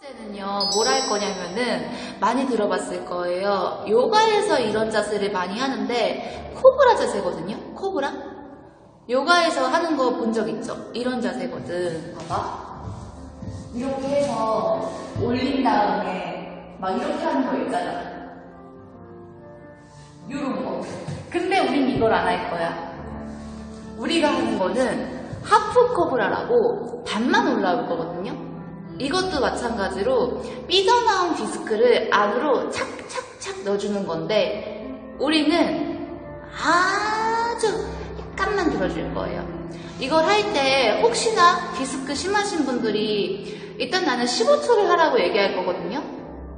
번째는요, 뭘 할 거냐면은, 많이 들어봤을 거예요. 요가에서 이런 자세를 많이 하는데, 코브라 자세거든요? 코브라? 요가에서 하는 거 본 적 있죠? 이런 자세거든. 봐봐. 이렇게 해서 올린 다음에, 막 이렇게 하는 거 있잖아. 요런 거. 근데 우린 이걸 안 할 거야. 우리가 하는 거는 하프 코브라라고 반만 올라올 거거든요. 이것도 마찬가지로 삐져나온 디스크를 안으로 착착착 넣어주는 건데 우리는 아주 약간만 들어줄 거예요. 이걸 할 때 혹시나 디스크 심하신 분들이 일단 나는 15초를 하라고 얘기할 거거든요.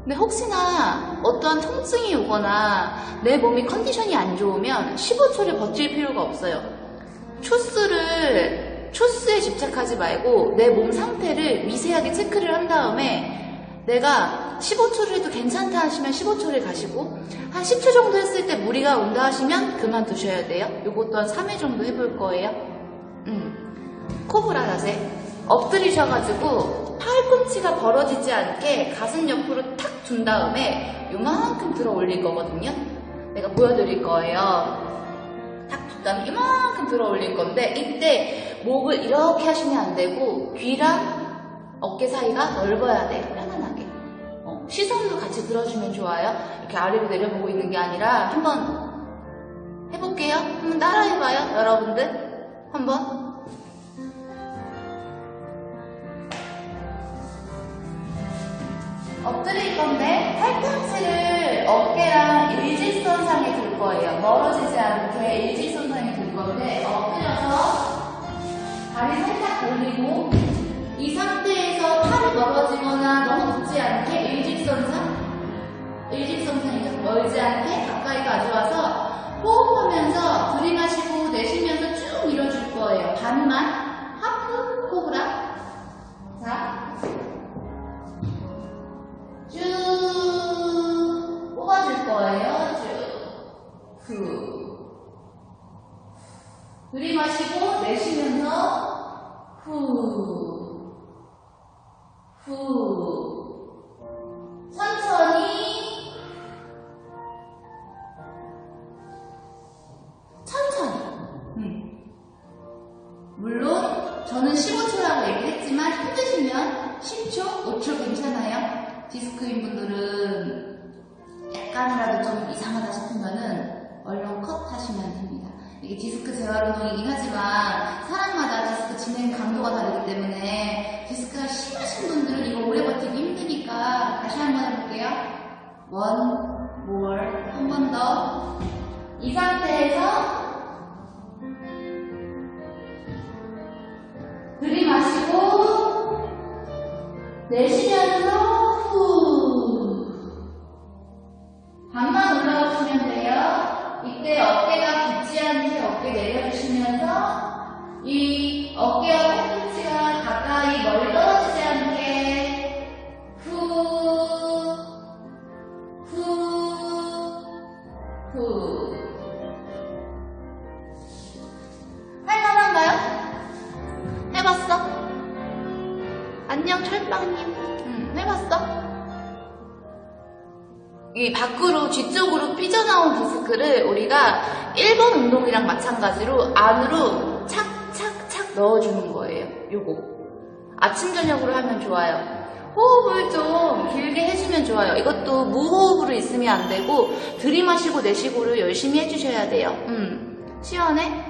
근데 혹시나 어떠한 통증이 오거나 내 몸이 컨디션이 안 좋으면 15초를 버틸 필요가 없어요. 초스를 초스에 집착하지 말고 내 몸 상태를 미세하게 체크를 한 다음에 내가 15초를 해도 괜찮다 하시면 15초를 가시고 한 10초 정도 했을 때 무리가 온다 하시면 그만두셔야 돼요. 요것도 한 3회 정도 해볼 거예요. 음. 코브라 자세. 엎드리셔가지고 팔꿈치가 벌어지지 않게 가슴 옆으로 탁 둔 다음에 요만큼 들어 올릴 거거든요. 내가 보여드릴 거예요. 탁 줬다면 이만큼 들어 올릴 건데 이때 목을 이렇게 하시면 안 되고 귀랑 어깨 사이가 넓어야 돼. 편안하게. 어, 시선도 같이 들어주면 좋아요. 이렇게 아래로 내려보고 있는 게 아니라 한번 해볼게요. 한번 따라해봐요 여러분들. 한번. 엎드릴 건데 팔꿈치를 어깨랑 일직선상에 둘 거예요. 멀어지지 않게 일직선상에 둘 건데 엎드려서 다리 살짝 올리고 이 상태에서 팔이 멀어지거나 너무 붙지 않게 일직선상 일직선상이 멀지 않게 가까이 가져와서 호흡하면서 들이마시고 내쉬면서 쭉 밀어줄 거예요. 반만 하프 코브라 자쭉 뽑아줄 거예요. 쭉. 후. 들이마시고 내쉬면서 후. 후. 천천히. 천천히. 음. 물론 저는 15초라고 얘기했지만 힘드시면 10초, 5초 괜찮아요. 디스크인 분들은 약간이라도 좀 이상하다 싶으면은 얼른 컷 하시면 됩니다. 이게 디스크 재활 운동이긴 하지만 사람마다 디스크 진행 강도가 다르기 때문에 디스크가 심하신 분들은 이거 오래 버티기 힘드니까 다시 한번 해볼게요. One more 한 번 더. 이 상태에서 들이마시고 내쉬면서 이 어깨와 팔꿈치가 가까이 멀리 떨어지지 않게 후 후, 후. 할만한가요? 해봤어? 안녕 철빵님. 응, 해봤어? 이 밖으로 뒤쪽으로 삐져나온 디스크를 우리가 1번 운동이랑 마찬가지로 안으로 넣어주는 거예요. 요거. 아침 저녁으로 하면 좋아요. 호흡을 좀 길게 해주면 좋아요. 이것도 무호흡으로 있으면 안 되고 들이마시고 내쉬고를 열심히 해주셔야 돼요. 음, 시원해?